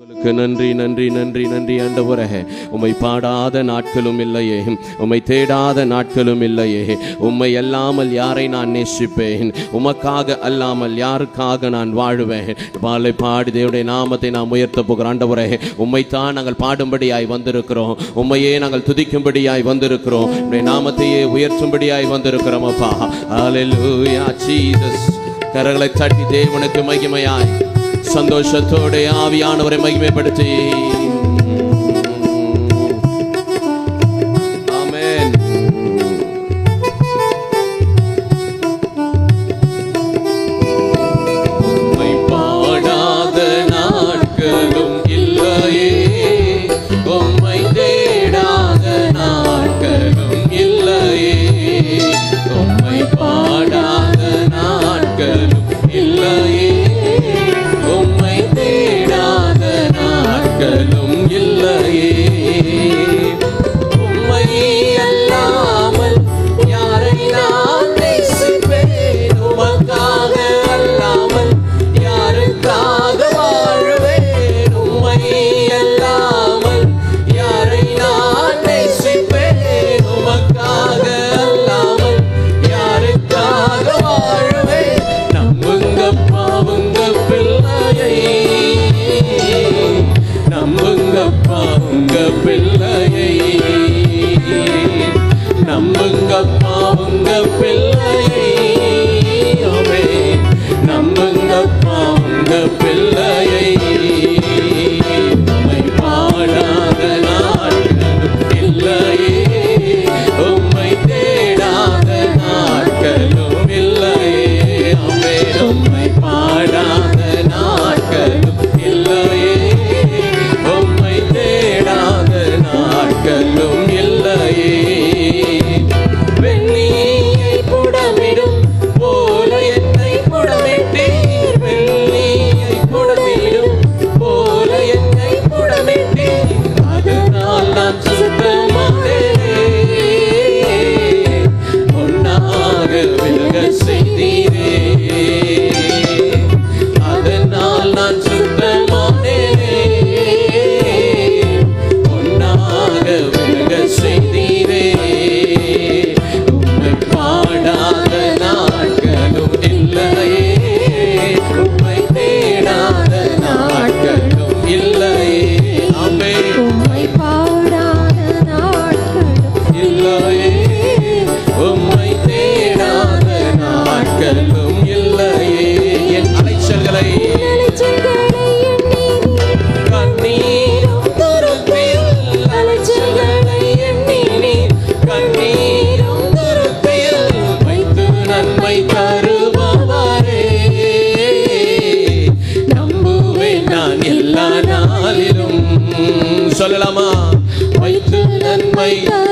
உங்களுக்கு நன்றி நன்றி நன்றி நன்றி ஆண்டவரக உமை பாடாத நாட்களும் இல்லையே. உம்மை தேடாத நாட்களும் இல்லையே. உம்மை அல்லாமல் யாரை நான் நேசிப்பேன்? உமக்காக அல்லாமல் யாருக்காக நான் வாழுவேன்? பாலை பாடி தேவடைய நாமத்தை நாம் உயர்த்த போகிற ஆண்டவரக உம்மைத்தான் நாங்கள் பாடும்படியாய் வந்திருக்கிறோம். உம்மையே நாங்கள் துதிக்கும்படியாய் வந்திருக்கிறோம். நாமத்தையே உயர்த்தும்படியாய் வந்திருக்கிறோம் அப்பா. கரங்களை தட்டி தேவனுக்கு மகிமையாய். சந்தோஷத்தோட ஆவியானவரை மகிமைப்படுத்தி. সময়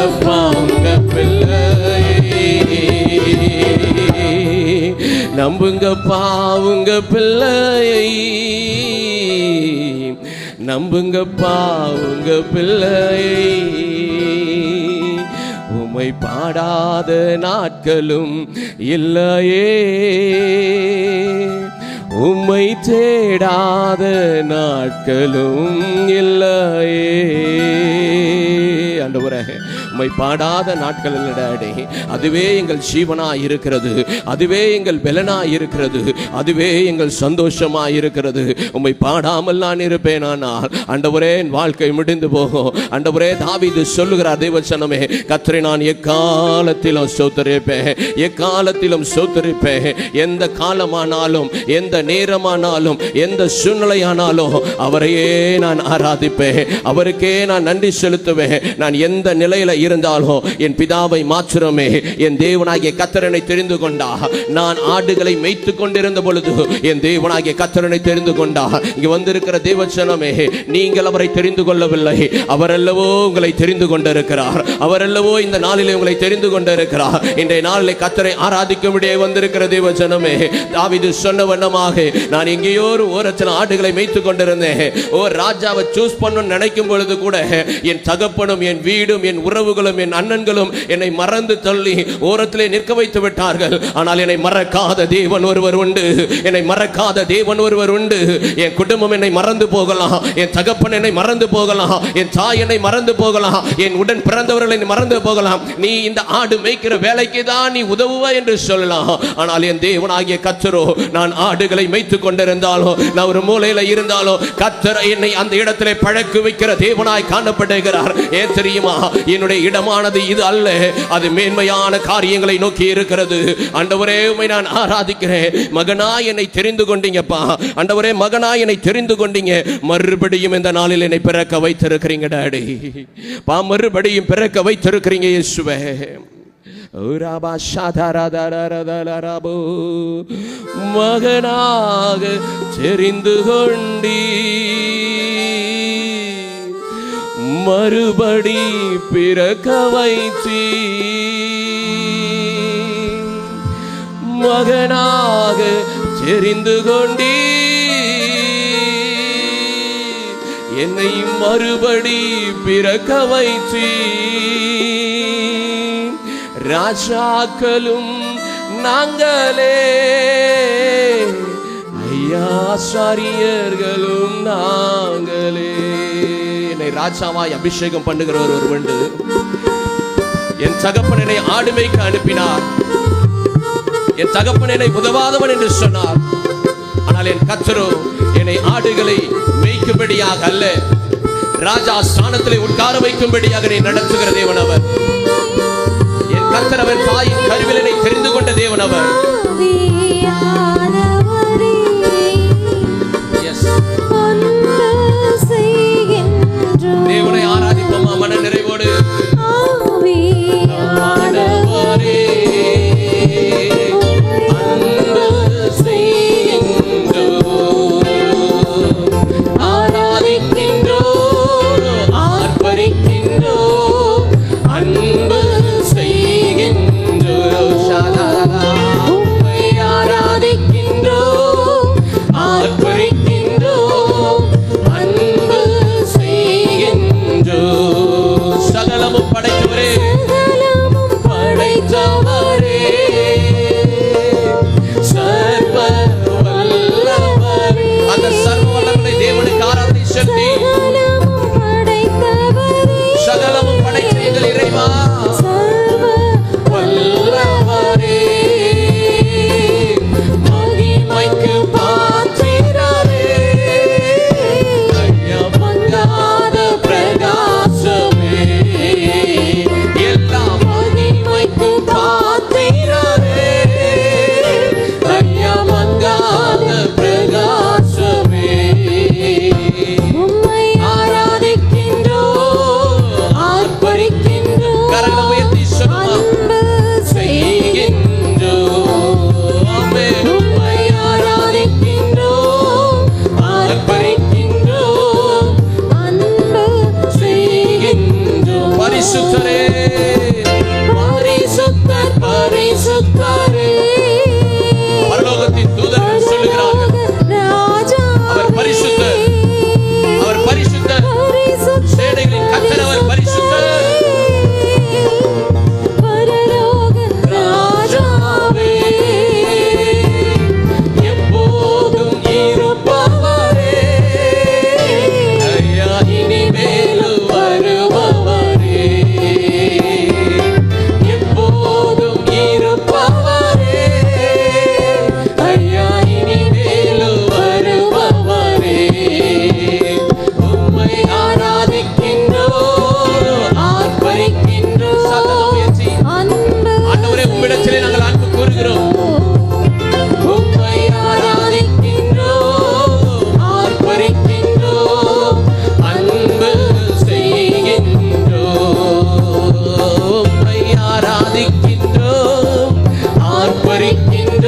நம்புங்கப்பா உங்க பிள்ளை. நம்புங்கப்பா உங்க பிள்ளையை. நம்புங்கப்பா உங்க பிள்ளையை. உமை பாடாத நாட்களும் இல்லையே. உம்மை தேடாத நாட்களும் இல்லையே. உம்மை பாடாத நாட்கள் இல்லடாடே அதுவே எங்கள் ஜீவனா இருக்கிறது அதுவே எங்கள் பலனா இருக்கிறது அதுவே எங்கள் சந்தோஷமா இருக்கிறது உம்மை பாடாமல் நான் இருப்பேன் அண்டவரே என் வாழ்க்கை முடிந்து போகும். அண்டவரே தாவிது சொல்லுகிறார் தேவச்சனமே கத்தரை நான் எக்காலத்திலும் சோத்தரிப்பேன். எக்காலத்திலும் சோத்தரிப்பேன். எந்த காலமானாலும் எந்த நேரமானாலும் எந்த சூழ்நிலையானாலும் அவரையே நான் ஆராதிப்பேன். அவருக்கே நான் நன்றி செலுத்துவேன். நான் எந்த நிலையில இருந்தாலும் என் பிதாவை மாற்றுறமே என் தேவனாகிய கத்தரனை தெரிந்து கொண்டா. நான் ஆடுகளை மேய்த்து கொண்டிருந்த பொழுது என் தேவனாகிய கத்தரனை தெரிந்து கொண்டா. இங்கு வந்திருக்கிற தேவச்சனமே நீங்கள் அவரை தெரிந்து கொள்ளவில்லை. அவரல்லவோ உங்களை தெரிந்து கொண்டிருக்கிறார். அவரல்லவோ இந்த நாளிலே உங்களை தெரிந்து கொண்டிருக்கிறார். இன்றைய நாளிலே கத்தரை ஆராதிக்கும்படியே வந்திருக்கிற தேவச்சனமே தாவிது சொன்ன வண்ணமாக நான் எங்கேயோ ஒரு ஓரத்தில் ஆடுகளை மேய்த்து கொண்டிருந்தேன். ஓ ராஜாவை சூஸ் பண்ணணும்னு நினைக்கும் பொழுது கூட என் தகப்பனும் என் வீடும் என் உறவுகள் உறவுகளும் என் அண்ணன்களும் என்னை மறந்து தள்ளி ஓரத்திலே நிற்க வைத்து விட்டார்கள். ஆனால் என்னை மறக்காத தேவன் ஒருவர் உண்டு. என்னை மறக்காத தேவன் ஒருவர் உண்டு. என் குடும்பம் என்னை மறந்து போகலாம். என் தகப்பன் என்னை மறந்து போகலாம். என் தாய் என்னை மறந்து போகலாம். என் உடன் பிறந்தவர்கள் என்னை மறந்து போகலாம். நீ இந்த ஆடு மேய்க்கிற வேலைக்கு தான் நீ உதவுவ என்று சொல்லலாம். ஆனால் என் தேவனாகிய கத்தரோ நான் ஆடுகளை மேய்த்து கொண்டிருந்தாலோ நான் ஒரு மூலையில இருந்தாலோ கத்தரை என்னை அந்த இடத்திலே பழக்கு வைக்கிற தேவனாய் காணப்படுகிறார். ஏன் தெரியுமா? என்னுடைய இடமானது இது அல்ல. அது மேன்மையான காரியங்களை நோக்கி இருக்கிறது. அண்டவரே உம்மை நான் ஆராதிக்கிறேன். மகனா என்னை தெரிந்து கொண்டீங்கப்பா. அண்டவரே மகனா என்னை தெரிந்து கொண்டீங்க. மறுபடியும் இந்த நாளில் என்னை பிறக்க வைத்திருக்கிறீங்க டாடி. பா மறுபடியும் பிறக்க வைத்திருக்கிறீங்க இயேசுவே. மகனாக தெரிந்து கொண்டீ மறுபடி பிறக்க வைத்தீ மகனாக தெரிந்து கொண்டீ. என்னை மறுபடி பிறக்க வைத்தீ ராஜாக்களும் நாங்களே. ஐயா சாரியர்களும் நாங்களே. ராஜாவாய் அபிஷேகம் பண்ணுகிறவர் ஒரு உண்டு என் தகப்பன் என்னை ஆடு மேய்க்க அனுப்பினார். என் தகப்பன் என்னை உதவாதவன் என்று சொன்னார். ஆனால் என் கத்தரோ என்னை ஆடுகளை மேய்க்கும்படியாக அல்ல. ராஜா ஸ்தானத்திலே உட்கார வைக்கும்படியாக என்னை நடத்துகிற தேவன் அவர் என் கத்தர் அவர் தாயின் கருவில் என்னை தெரிந்து கொண்ட தேவன் அவர்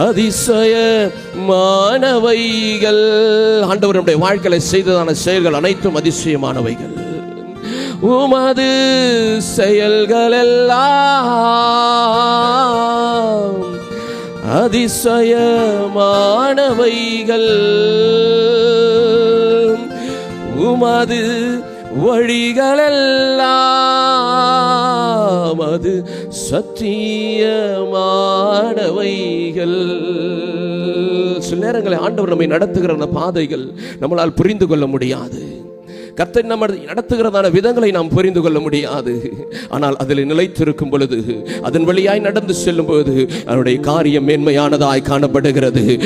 அதிசய மானவைகள் ஆண்டவர் நம்முடைய வாழ்க்கையில செய்ததான செயல்கள் அனைத்தும் அதிசயமானவைகள். உமது செயல்கள் அல்லாஹா அதிசய அதிசயமானவைகள் உமது வழிகளெல்லாம் அது சத்தியமானவைகள். சில நேரங்களில் ஆண்டவர் நம்மை நடத்துகிற அந்த பாதைகள் நம்மளால் புரிந்து கொள்ள முடியாது. கத்தை நம்ம நடத்துகிறதான விதங்களை நாம் புரிந்து கொள்ள முடியாது. ஆனால் அதில் நிலைத்திருக்கும் பொழுது அதன் வழியாய் நடந்து செல்லும் பொழுது அவருடைய காரியம் மேன்மையானதாய் காணப்படுகிறது.